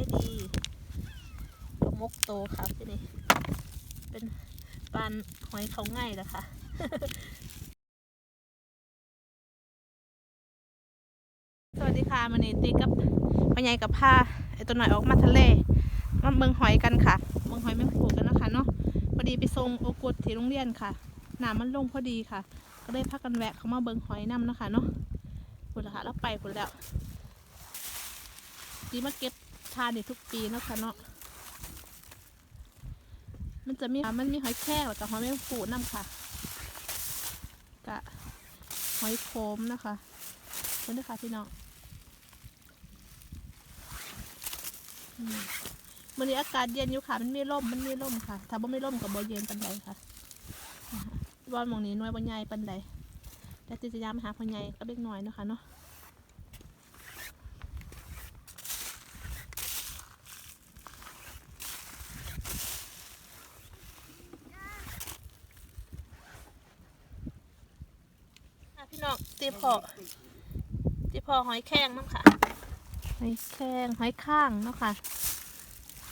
ไม่ดีกระมกโตครับที่นี่เป็นปานหอยเขาง่ายนะคะ สวัสดีค่ะมันนี่ตีกับพ่อใหญ่กับผ้าไอตัวหน่อยออกมาทะเลมาเมืองหอยกันค่ะเมืองหอยแมงผูกันนะคะเนาะพอดีไปส่งโอกุดที่โรงเรียนค่ะน้ำมันลงพอดีค่ะ ก็ได้พักกันแวะเขามาเบิงหอยน้ำนะคะเนาะคุณละค่ะแล้วไปคุณแล้วดีมาเก็บ ทานในทุกปีเนาะคะเนาะ มันจะมีมันมีหอยแครงแล้วกับหอยแมงผูน้ำค่ะ กะหอยโคมนะคะเพื่อนด้วยค่ะพี่น้องอืมวันนี้อากาศเย็นอยู่ค่ะ มันไมีร่ม มันไมีร่มค่ะ ถ้าบ่ไม่ร่มกับบ่เย็นปันใดค่ะว่ามองนี้น้อยบ่ใหญ่ปันใดแต่ติจะยามหาพ่อใหญ่ก็เล็กน้อยเนาะคะเนาะพี่น้ พอตีพอหอยแครงมั้งค่ะ หอยแครงหอยข้างเนาะค่ะ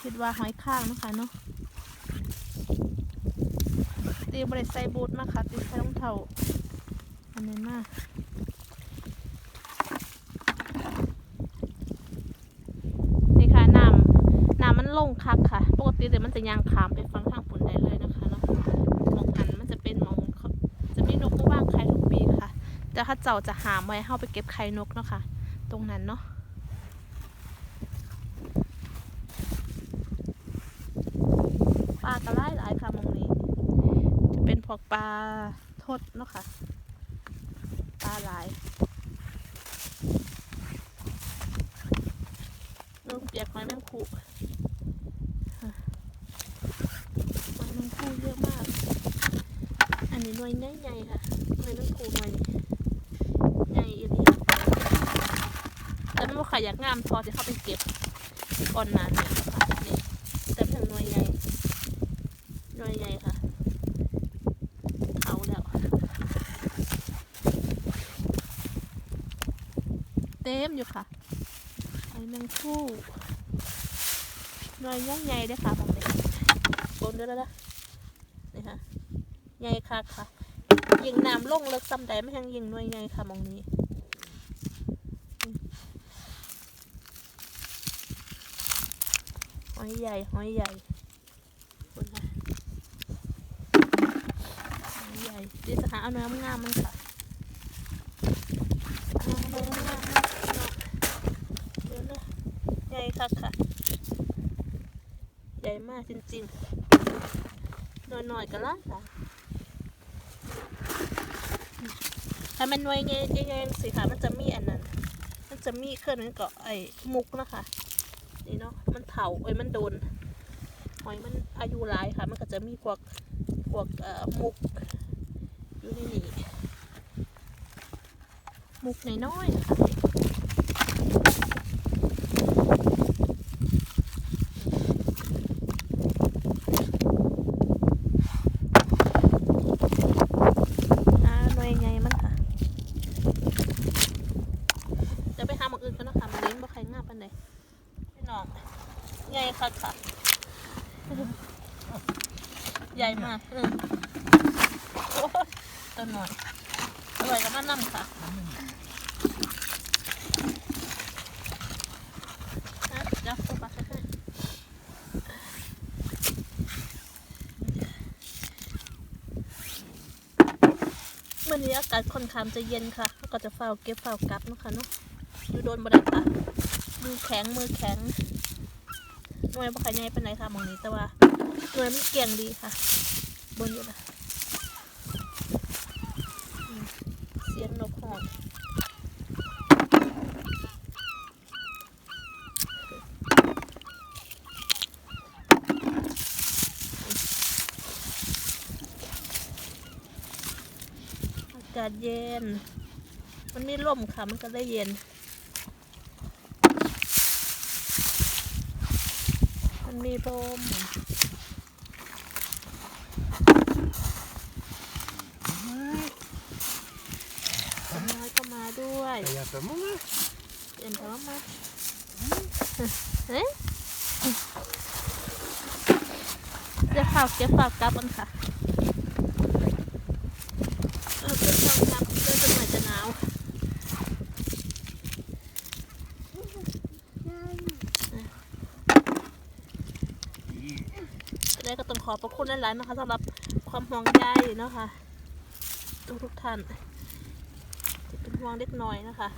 คิดว่าหอยข้างเนาะค่ะเนาะตีบริใส่บูทมาค่ะตีใส่รองเท้าอันนี้มานี่ค่ะน้ำน้ำมันลงคักค่ะ ปกติเดี๋ยวมันจะยางขามไปฟัง แต่ถ้าเจ้าจะหามไว้เข้าไปเก็บไข่นกเนาะค่ะ ตรงนั้นเนาะปลากระไล่หลายค่ะมองนี้ จะเป็นพวกปลาทดเนาะค่ะปลาหลายเริ่มเปียกไม้แมงคูอะไม้แมงคูเยอะมาก อันนี้หน่วยใหญ่ๆค่ะไม้แมงคูหน่วยนี้ ใหญ่อีนี้แต่ไม่ว่าใครอยากงามพอจะเข้าไปเก็บก่อนนานเนี่ยค่ะนี่แต่เป็นหน่วยใหญ่หน่วยใหญ่ค่ะเอาแล้วเต็มอยู่ค่ะไอ้แมงคู่หน่วยใหญ่ๆด้วยค่ะผมเด็กบนด้วยแล้วนะนี่ค่ะใหญ่ค่ะค่ะ ยิงน้ำลงเลิกซ้ำใดไม่ยังยิงหน่วยใหญ่ค่ะมองนี้หอยใหญ่หอยใหญ่คุณค่ะใหญ่ดีสหาเอาเนื้อมันงามมันค่ะเอาเนื้อมันงามมันเนาะใหญ่ค่ะค่ะ ใหญ่มากจริงๆหน่อยๆก็ละค่ะ ถ้ามันหน่วยใหญ่ๆสิค่ะ มันจะมีอันนั้น มันจะมีเครื่องนั้นก็ไอ้มุกนะคะ นี่เนาะ มันเถาไอ้มันโดน หอยมันอายุหลายค่ะ มันก็จะมีพวกพวกเอ่อมุกอยู่ในนี้มุกน้อยๆนะคะอ่าหน่วยใหญ่มันค่ะเดี๋ยวไปหาหมอกอื่นกันนะคะมันเลี้ยงบ่ใครงาบปันใดพี่น้องใหญ่ค่ะค่ะ ใหญ่มากเออโอ้ยตัวหน่อยอร่อยกับมันน้ำค่ะอะเดี๋ยวเอาปลาใส่ให้วันนี้อา กาศค่อนข้างจะเย็นค่ะก็จะเฝ้าเก็บเฝ้ากลับนะคะเนาะดูโดนบ่ได้ค่ะมือแข็งมือแข็งหน่วยบ่ค่อยใหญ่ปานใดค่ะมองนี้แต่ว่าหน่วยมันเกี่ยงดีค่ะ บนอยู่นะเสียงนกหอนาศเย็น มันมีร่มค่ะ มันก็ได้เย็น มันมีลมน้อยก็มาด้วยขยับมาเปลี่ยนท้องมาเฮ้ยจะฝากจะฝากกลับมันค่ะ ก็ต้องขอบพระคุณหลายๆนะคะสำหรับความห่วงใยเนาะคะทุกทุกๆท่านที่เป็นห่วงเล็กน้อยนะคะ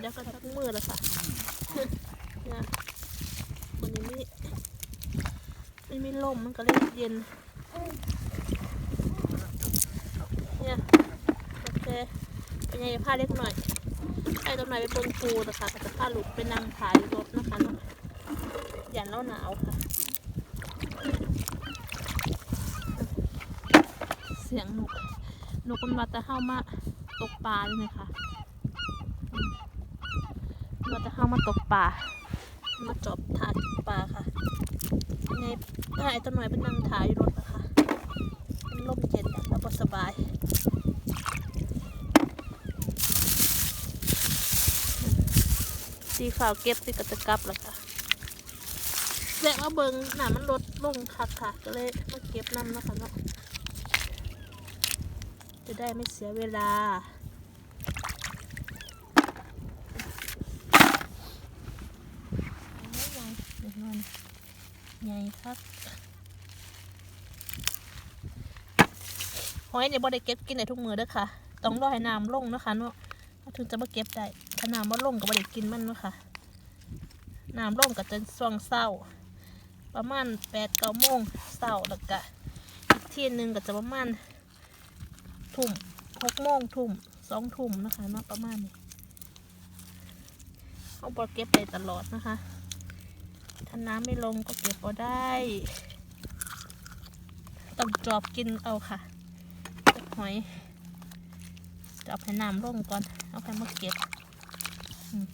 เดี๋ยวก็ทักมือแล้วค่ะเนี่ยวันนี้ไม่ไม่มีลมมันก็เลยเย็นเนี่ยโอเคเป็นไงผ้าเล็กหน่อย ไอ้ต้นไม้ไปเบิ่งปูนะคะก็จะพาลูกไปนั่งถ่ายรถนะคะเนาะยันแล้วหนาวค่ะ เสียงนกนกมันมาแต่เข้ามาตกปลาเลยนะคะมาแต่เข้ามาตกปลามาจอบถ่ายปลาค่ะในไอ้ต้นไม้ไปนั่งถ่ายรถนะคะลมเย็นแล้วก็สบาย สีขาวเก็บสิกจะกลับแล้วค่ะแวะมาเบิงหนามันลดลงคักค่ะก็เลยมาเก็บน้ำนะคะเนาะจะได้ไม่เสียเวลาใหญ่ครับหอยเนี่ยบ่ได้เก็บกินได้ทุกมือเด้อค่ะ ต้องรอให้น้ำลงนะคะเนาะถึงจะมาเก็บได้ ถ้าน้ำว่าลงก็ไม่ได้กินมันเนาะค่ะน้ำลงก็จะช่วงเศร้า ประมาณแปดเก้าโมงเศร้าแล้วก็อีกที่หนึ่งก็จะประมาณทุ่มหกโมงทุ่มสองทุ่มนะคะเนาะประมาณนี้เขาบอเก็บได้ตลอดนะคะ ถ้าน้ำไม่ลงก็เก็บเอาได้ต้องจอบกินเอาค่ะหอยจะเอาไปน้ำร่งก่อน เอาไปมาเก็บ ม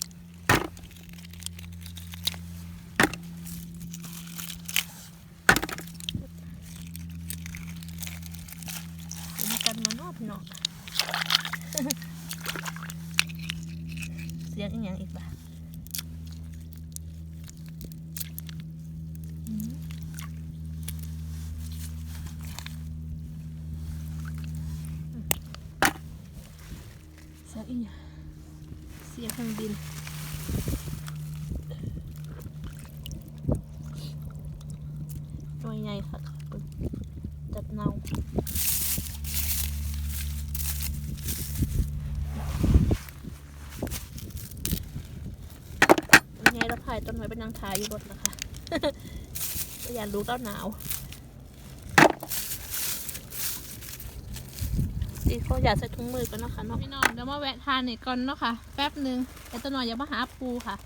เดี๋ยวมีกันมานอบเนาะเสียงอีกอย่างอีกบ่ะอืมเสียงอีกอย่าง เสียงเครื่องบิน หน่วยใหญ่ค่ะจัดเนาหน่วใหญ่แล้วพายต้นไม้เป็นนางทายอยู่รถนะคะก็อย่ารู้แล้วหนาว ดีเขาอยากใส่ถุงมือกันเนาะคะเนาะพี่น้องเดี๋ยวมาแวะทานนี่ก่อนเนาะค่ะแป๊บหนึ่งไอ้ตัวหน่อยอย่ามาหาปูค่ะ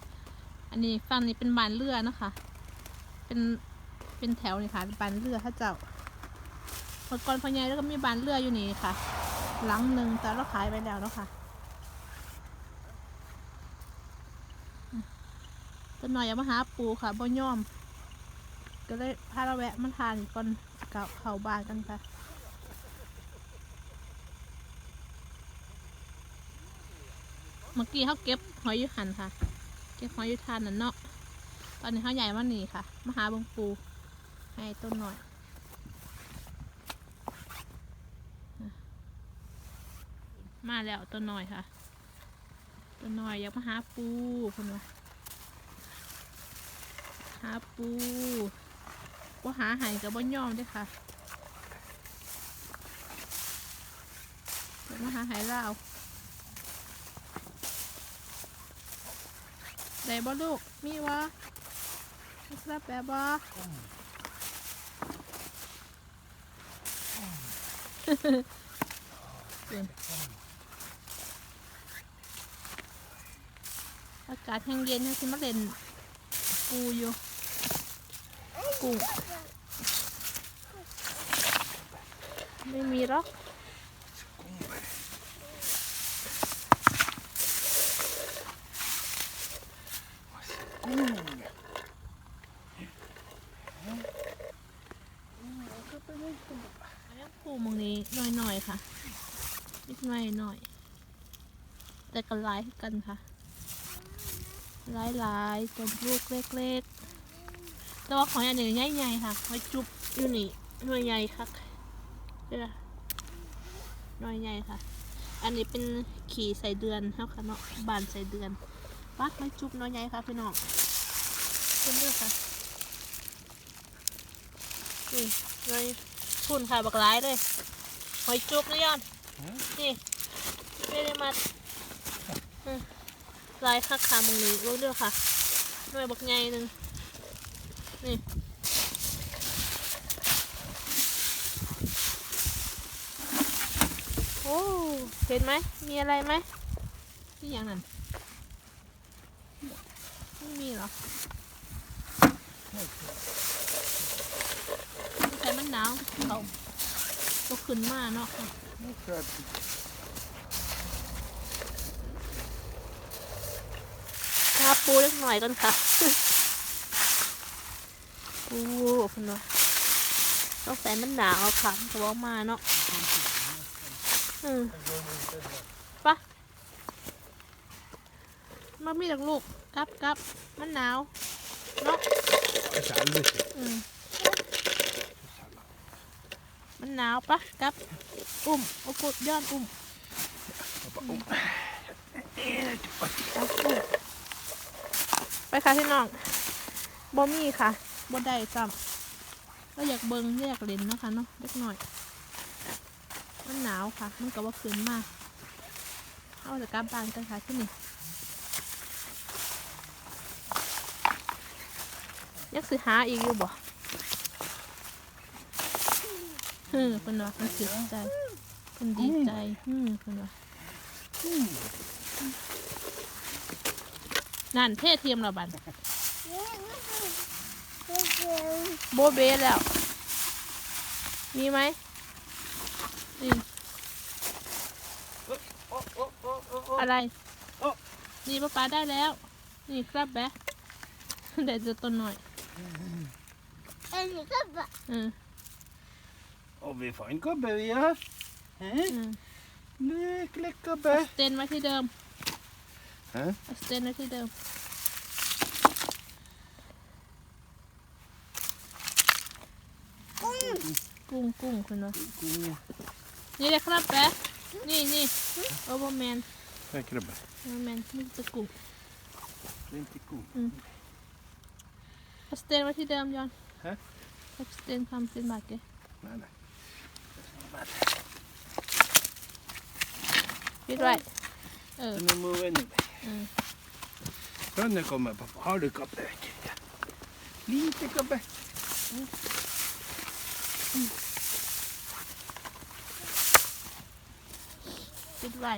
อันนี้ฝั่งนี้เป็นบานเรือเนาะคะ เป็นเป็นแถวนี่ค่ะบานเรือถ้าเจ้าเมื่อก่อนพ่อใหญ่แล้วก็มีบานเรืออยู่นี่ค่ะ หลังหนึ่งแต่เราขายไปแล้วเนาะค่ะตัวหน่อยอย่ามาหาปูค่ะบ่ยอม ก็เลยพาเราแวะมาทานอีกก่อนกับเขาบานกันค่ะ เมื่อกี้เขาเก็บหอยอยุหันค่ะ เก็บหอยอยุทานนั่นเนาะ ตอนนี้เขาใหญ่มาหนีค่ะ มาหาบงปู ให้ต้นหน่อยมาแล้วต้นหน่อยค่ะต้นหน่อยอยากมาหาปูคนวะหาปูว่าหาหายกับบ่ยอมด้วยค่ะอยากมาหาหายลา ได้บ่ลูก มีวะมีครับแบบบ่อากาศแห้งเย็นนะสิมาเล่นปูอยู่กุ้งไม่มีหรอก ให้ปูมึงนี้หน่อยๆค่ะนิดหน่อยหน่อยแต่กันหลายกันค่ะหลายหลายๆต้นลูกเล็กๆแต่ว่าหอยอันนี้ใหญ่ๆค่ะหอยจุบอยู่นี่หน่วยใหญ่ค่ะเด้อหน่วยใหญ่ค่ะ อันนี้เป็นขี่ใส่เดือนครับค่ะเนาะบานใส่เดือนปัดหอยจุบหน่วยใหญ่ค่ะพี่น้องเป็นเด้อค่ะ นี่หน่วยทุนค่ะบักร้ายเลยหอยจุบนะยอนนี่ไม่ได้มาอืมลายคักขามึงนี้รู้เด้วยค่ะหน่วยบักใหญ่หนึ่งนี่โอ้เห็นไหมมีอะไรไหมนี่อย่างนั้นไม่มีเหรอ ใส่มันหนาวเขาก็ขึ้นมาเนาะค่ะหาปูเล็กหน่อยก่อนค่ะปูคุณวะต้องใส่มันหนาวค่ะมันจะบอกมาเนาะอืมปะมามีดักลูกกลับกลับมันหนาวเนาะอืม มันหนาวปะกลับ อุ้มเอาปุดย้อนอุ้มอุ้มไปค่ะพี่น้องบ่มีค่ะบ่ได้ซ้ำก็อยากเบิงอยากเล่นนะคะเนาะเล็กหน่อย มันหนาวค่ะ มันก็ว่าคืนมากเอาจะกลับบ้านกันค่ะที่นี่ยักสิหาอีกอยู่บ่เฮ้อเพิ่นว่าเพิ่นเสียใจเพิ่นดีใจอืมเพิ่นว่านั่นเทเทียมเราบันโบเบแล้ว มีไหมนี่อะไร นี่ป้าป๋าได้แล้ว นี่ครับแบะเดี๋ยวจะต้นหน่อยเออ Och vi får en gubbe vi har. เอ Eh? อ Lycklig เอา gubbe. สเตนไว้ที่เดิม Eh? เอาสเตนไว้ที่เดิมกุ้งกุ้งคุณเนาะนี่เลยครับแบะนี่นี่โอเวอร์แมน Här gubbe. โอเวอร์แมนนี่จะกุ้ง Inte god. เอาสเตนไว้ที่เดิมยอนฮะเอาสเตนทำเป็นบาทเก Nej, nej. ปิดไว้เออ Nu mover ni. อืม Rönne kommer pappa. Har du gubbe? Ja. Lite gubbe. ปิดไว้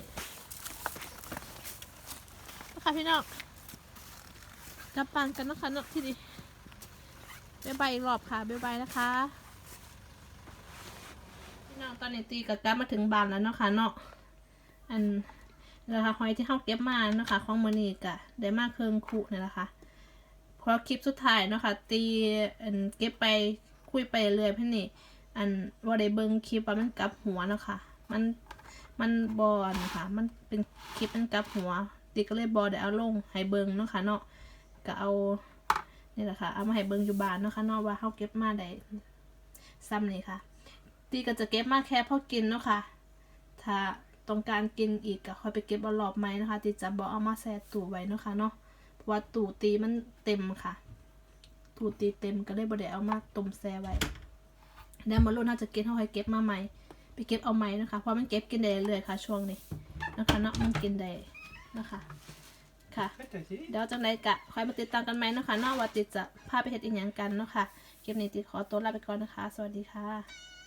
นะคะพี่น้องกลับปานกันนะคะเนาะที่ดีบ๊ายบายอีกรอบค่ะบ๊ายบายนะคะ พี่น้องตอนนี้ตีกับกลับมาถึงบ้านแล้วเนาะค่ะเนาะ อันนะคะหอยที่เขาเก็บมาเนาะคะของมือนีกะได้มากเครื่องคุเนี่ยนะคะพอคลิปสุดท้ายเนาะคะตีอันเก็บไปคุยไปเรื่อยพี่นี่ อันว่าได้เบิ่งคลิปว่ามันกลับหัวเนาะคะมันมันบอลค่ะมันเป็นคลิปมันกลับหัวตีก็เลยบอได้เอาลงให้เบิ่งเนาะค่ะเนาะก็เอานี่แหละค่ะเอามาให้เบิ่งอยู่บ้านเนาะค่ะเนาะว่าเขาเก็บมาได้ซ้ำนี่ค่ะตีก็จะเก็บมาแค่พอกินเนาะค่ะถ้า ต้องการกินอีกก็ค่อยไปเก็บเอารอบไหมนะคะตีจะบอกเอามาแช่ตู้ไว้เนาะค่ะเนาะเพราะว่าตู้ตีมันเต็มค่ะ ตู้ตีเต็มก็เลยบ่ได้เอามาต้มแช่ไว้เดี๋ยวมาลุ้นน่าจะเก็บเท่าไหร่เก็บมาใหม่ไปเก็บเอาใหม่นะคะเพราะมันเก็บกินได้เรื่อยๆค่ะ ช่วงนี้นะคะเนาะมันกินได้นะคะค่ะ Vänta, se. เดี๋ยวจังไรกะคอยมาติดตามกันไหมเนาะคะเนอกว่าติดจะพาไปเฮ็ดอีกอย่างกันเนาะค่ะคลิปนี้ติดขอตัวลาไปก่อนนะคะ สวัสดีค่ะ